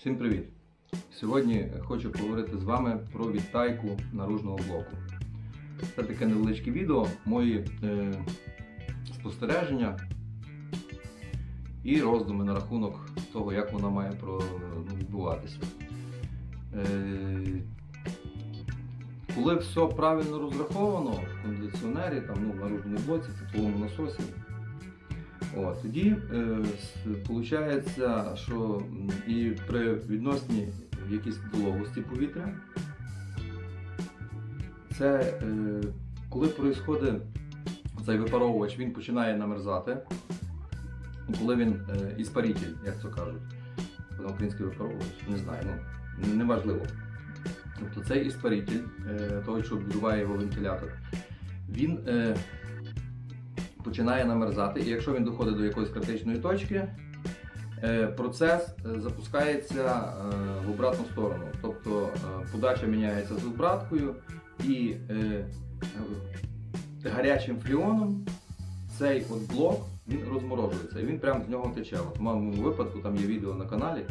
Всім привіт! Сьогодні хочу поговорити з вами про відтайку наружного блоку. Це таке невеличке відео, мої е, спостереження і роздуми на рахунок того, як вона має про, ну, відбуватися. Е, коли все правильно розраховано в кондиціонері, там, ну, в наружному блоці, в тепловому насосі, О, тоді виходить, що і при відносній якійсь вологості повітря, це е, коли відбувається цей випаровувач, він починає намерзати, коли він е, іспаритель, як це кажуть, український випаровувач, не знаю, ну неважливо. Тобто цей іспаритель, е, той, що відбуває його вентилятор, він е, починає намерзати, і якщо він доходить до якоїсь критичної точки, е, процес е, запускається е, в обратну сторону. Тобто подача міняється з обраткою і гарячим фріоном цей от блок він розморожується і він прямо з нього тече. От в моєму випадку там є відео на каналі.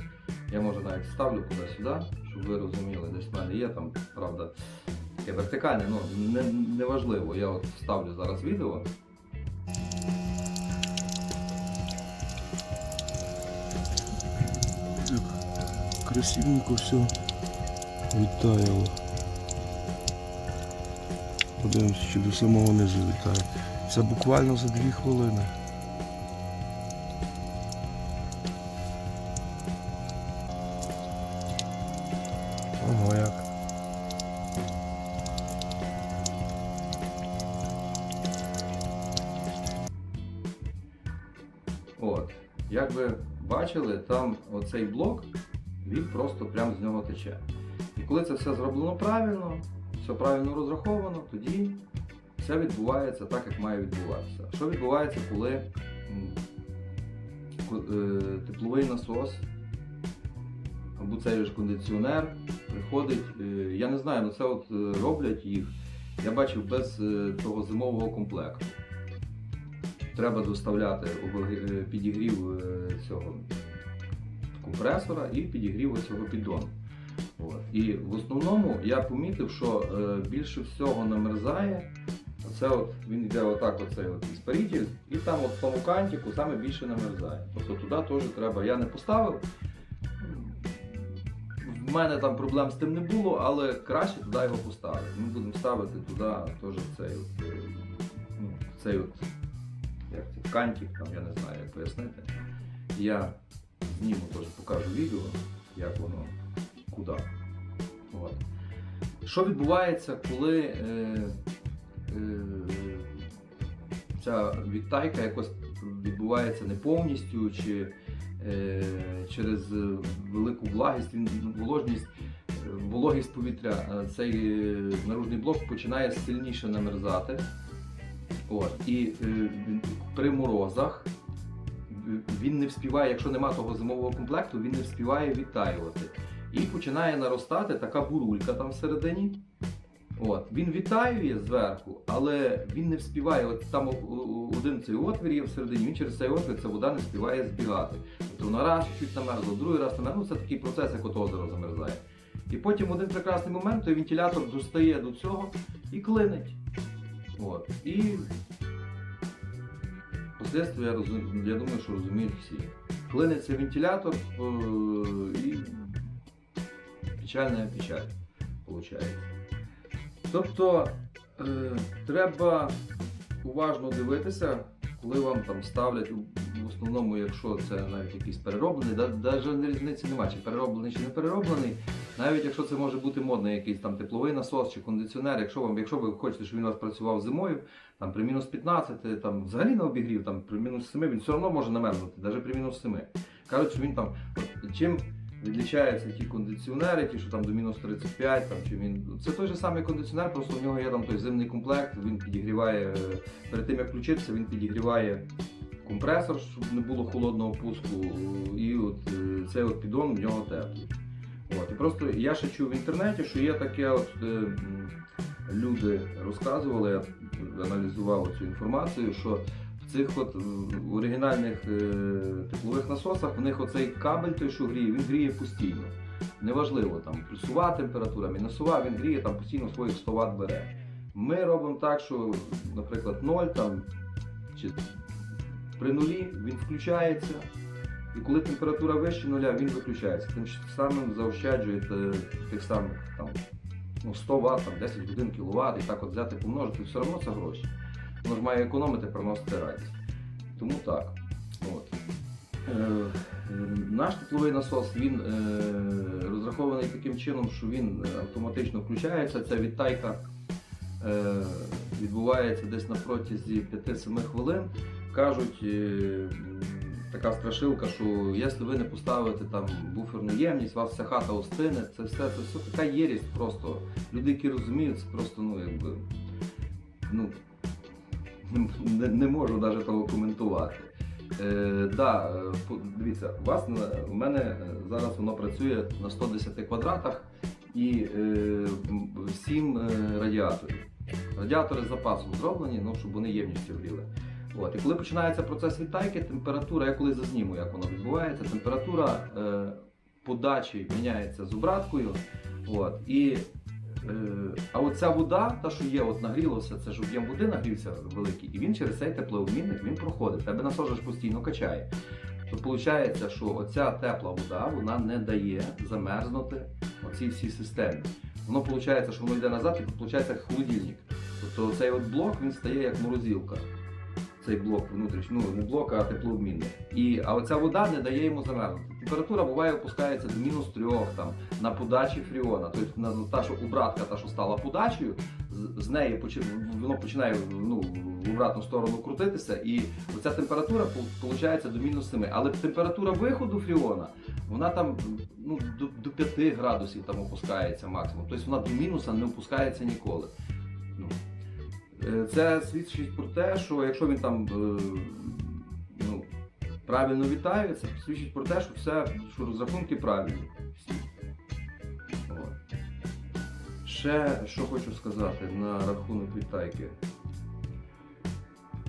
Я може навіть ставлю куди-сюди, щоб ви розуміли, десь в мене є там, правда, таке вертикальне, ну не, не важливо. Я от вставлю зараз відео. Красивенько все відтаяло. Подивимося, чи до самого низу відтає. Це буквально за дві хвилини. Ого як. От. Як ви бачили, там оцей блок, він просто прямо з нього тече. І коли це все зроблено правильно, все правильно розраховано, тоді все відбувається так, як має відбуватися. Що відбувається, коли е, тепловий насос або цей ж кондиціонер приходить, е, я не знаю, ну це от е, роблять їх, я бачив без того зимового комплекту треба доставляти підігрів цього компресора і підігрів цього піддону. От. І в основному я помітив, що е, більше всього намерзає. Оце от він йде отак, оцей от іспаритель, і там от в тому кантику саме більше намерзає. Тобто туди теж треба. Я не поставив. В мене там проблем з тим не було, але краще туди його поставити. Ми будемо ставити туди теж цей, от, е, ну, цей от як це, кантик, там, я не знаю, як пояснити. Я зніму теж покажу відео, як воно, куди. От. Що відбувається, коли е, е, ця відтайка якось відбувається не повністю, чи е, через велику влагість, він, воложність, е, вологість повітря, цей е, наружний блок починає сильніше намерзати. От, і е, при морозах він не вспіває, якщо нема того зимового комплекту, він не вспіває відтаювати. І починає наростати така бурулька там всередині. От, він відтаює зверху, але він не вспіває. От там один цей отвір є всередині, він через цей отвір ця вода не співає збігати. Тобто вона раз чуть намерзла, другий раз намерзла. Ну, це такий процес, як от озеро замерзає. І потім один прекрасний момент той вентилятор достає до цього і клинить. От. І Последствия, я, розум- я думаю, що розуміють всі. Клиниться вентилятор е, і печальна печаль виходить. Тобто е, треба уважно дивитися, коли вам там ставлять, основному, якщо це навіть якийсь перероблений, навіть різниці немає, чи перероблений, чи не перероблений. Навіть якщо це може бути модний якийсь там тепловий насос чи кондиціонер, якщо вам, якщо ви хочете, щоб він у вас працював зимою, там при мінус 15, там взагалі на обігрів, там при мінус 7 він все одно може намерзнути, навіть при мінус 7. Кажуть, що він там, чим відлічаються ті кондиціонери, ті, що там до мінус 35, там, чи він, це той же самий кондиціонер, просто у нього є там той зимний комплект, він підігріває, перед тим як включитися, він підігріває компресор, щоб не було холодного пуску, і от е, цей от піддон в нього теплий. От, і просто я ще чув в інтернеті, що є таке, от е, люди розказували, я аналізував цю інформацію, що в цих от оригінальних е, теплових насосах в них оцей кабель, той, що гріє, він гріє постійно. Неважливо, там плюсова температура, мінусова, він гріє там постійно своїх 100 Вт бере. Ми робимо так, що, наприклад, 0 там, чи при нулі він включається. І коли температура вище нуля, він виключається. Тим самим заощаджуєте тих самих там, ну, 100 Вт, там, 10 годин кіловат, і так от взяти помножити, все одно це гроші. Воно ж має економити, приносити радість. Тому так. От. Е, наш тепловий насос він е, розрахований таким чином, що він автоматично включається. Ця відтайка е, відбувається десь на протязі 5-7 хвилин. Кажуть, е, така страшилка, що якщо ви не поставите там буферну ємність, у вас вся хата остине, це все, це все така єрість просто. Люди, які розуміють, це просто ну якби. Ну, не, не можу навіть того коментувати. Е, да, е, дивіться, у у мене е, зараз воно працює на 110 квадратах і е, 7 радіаторів. Радіатори з запасом зроблені, ну, щоб вони ємністю гріли. От. І коли починається процес відтайки, температура, я коли зазніму, як воно відбувається, температура е, подачі міняється з обраткою. От. І, е, а оця вода, та, що є, от нагрілося, це ж об'єм води нагрівся великий, і він через цей теплообмінник він проходить. Тебе насос постійно качає. То виходить, що оця тепла вода вона не дає замерзнути оцій всій системі. Воно виходить, що воно йде назад, і виходить холодильник. Тобто цей от блок він стає як морозилка. Цей блок внутрішній, ну не блок, а теплообмінник. І, а оця вода не дає йому замерзнути. Температура буває опускається до мінус трьох там, на подачі фріона. Тобто на, та, що обратка, та, що стала подачею, з, з неї почи- воно починає ну, в обратну сторону крутитися, і оця температура виходить до мінус 7. Але температура виходу фріона, вона там ну, до, до 5 градусів там опускається максимум. Тобто вона до мінуса не опускається ніколи. Е, Це свідчить про те, що якщо він там е, ну, правильно вітається, свідчить про те, що все, що розрахунки правильні. Ще що хочу сказати на рахунок відтайки.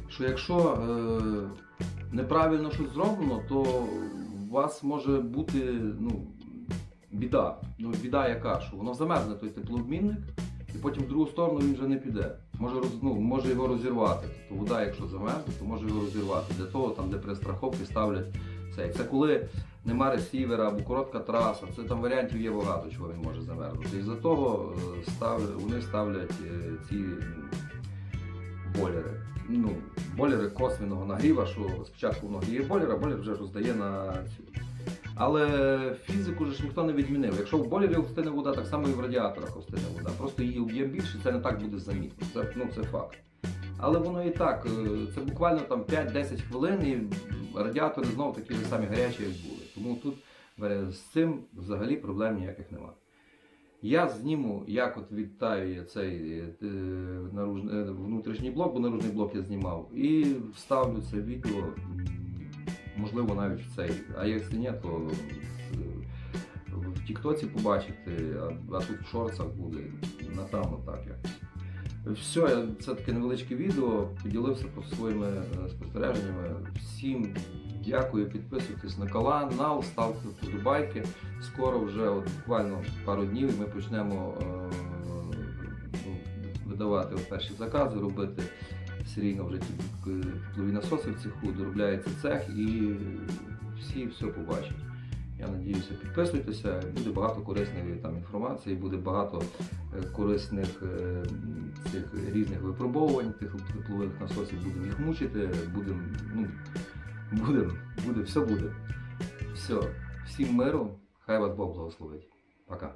Що якщо е, неправильно щось зроблено, то у вас може бути ну, біда. Ну, біда яка, що воно замерзне той теплообмінник, і потім в другу сторону він вже не піде. Може, роз, ну, може його розірвати. Тобто вода, якщо замерзне, то може його розірвати. Для того, там, де при страховці ставлять цей. Це коли нема ресівера або коротка траса, це там варіантів є багато, чого він може замерзнути. І за того е, став, вони ставлять е, ці м, бойлери. Ну, бойлери косвіного нагріва, що спочатку воно гріє бойлер, а бойлер вже роздає на цю. Але фізику ж ніхто не відмінив. Якщо в бойлері остине вода, так само і в радіаторах остине вода. Просто її об'єм більше, це не так буде замітно. Це, ну, це факт. Але воно і так, е, це буквально там 5-10 хвилин, і радіатори знову такі ж самі гарячі, як були. Тому тут е, з цим взагалі проблем ніяких немає. Я зніму, як от відтаює цей е, е, е, внутрішній блок, бо наружний блок я знімав, і вставлю це відео, можливо, навіть в цей. А якщо ні, то е, в Тіктоці побачите, а, тут в шорцах буде, напевно, так якось. Все, це таке невеличке відео, поділився про своїми е, спостереженнями. Всім дякую, підписуйтесь на канал, ставте вподобайки. Скоро вже от, буквально пару днів ми почнемо е, ну, видавати перші закази, робити серійно вже е, теплові насоси в цеху, доробляється цех і всі все побачать. Я надіюся, підписуйтеся, буде багато корисної там інформації, буде багато е, корисних е, цих різних випробовувань тих теплових насосів, будемо їх мучити, будемо, ну, будемо, буде, все буде. Все, всім миру, хай вас Бог благословить. Пока.